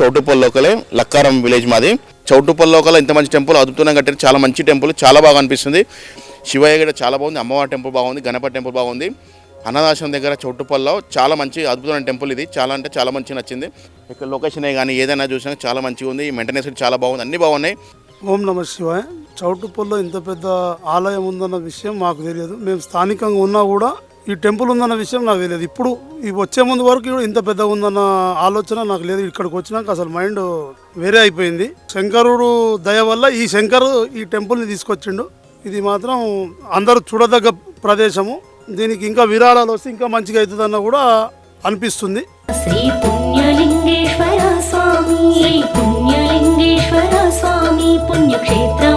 చౌటుపల్లి లోకలే లక్కారం విలేజ్ మాది. చౌటుపల్ లోకల్ ఇంత మంచి టెంపుల్ అద్భుతంగా కట్టారు. చాలా మంచి టెంపుల్ చాలా బాగా అనిపిస్తుంది. శివయ్య గడ చాలా బాగుంది అమ్మవారి టెంపుల్ బాగుంది గణపతి టెంపుల్ బాగుంది. అన్నదాశ్రమం దగ్గర చౌటుపల్లో చాలా మంచి అద్భుతమైన టెంపుల్ ఇది. చాలా అంటే చాలా మంచి నచ్చింది. ఇక్కడ లొకేషన్ కానీ ఏదైనా చూసినా చాలా మంచిగా ఉంది. మెయింటెనెన్స్ కూడా చాలా బాగుంది అన్నీ బాగున్నాయి. ఓం నమ శివాయ. చౌటుప్పల్లో ఇంత పెద్ద ఆలయం ఉందన్న విషయం మాకు తెలియదు. మేము స్థానికంగా ఉన్నా కూడా ఈ టెంపుల్ ఉందన్న విషయం నాకు తెలియదు. ఇప్పుడు ఇవి వచ్చే ముందు వరకు ఇంత పెద్ద ఉందన్న ఆలోచన నాకు లేదు. ఇక్కడికి వచ్చినాక అసలు మైండ్ వేరే అయిపోయింది. శంకరుడు దయ వల్ల ఈ శంకరు ఈ టెంపుల్ని తీసుకొచ్చిండు. ఇది మాత్రం అందరూ చూడదగ్గ ప్రదేశము. దీనికి ఇంకా విరాళాలు వస్తే ఇంకా మంచిగా అవుతుందన్న కూడా అనిపిస్తుంది. శ్రీ పుణ్యలింగేశ్వర స్వామి పుణ్యలింగేశ్వర స్వామి పుణ్యక్షేత్ర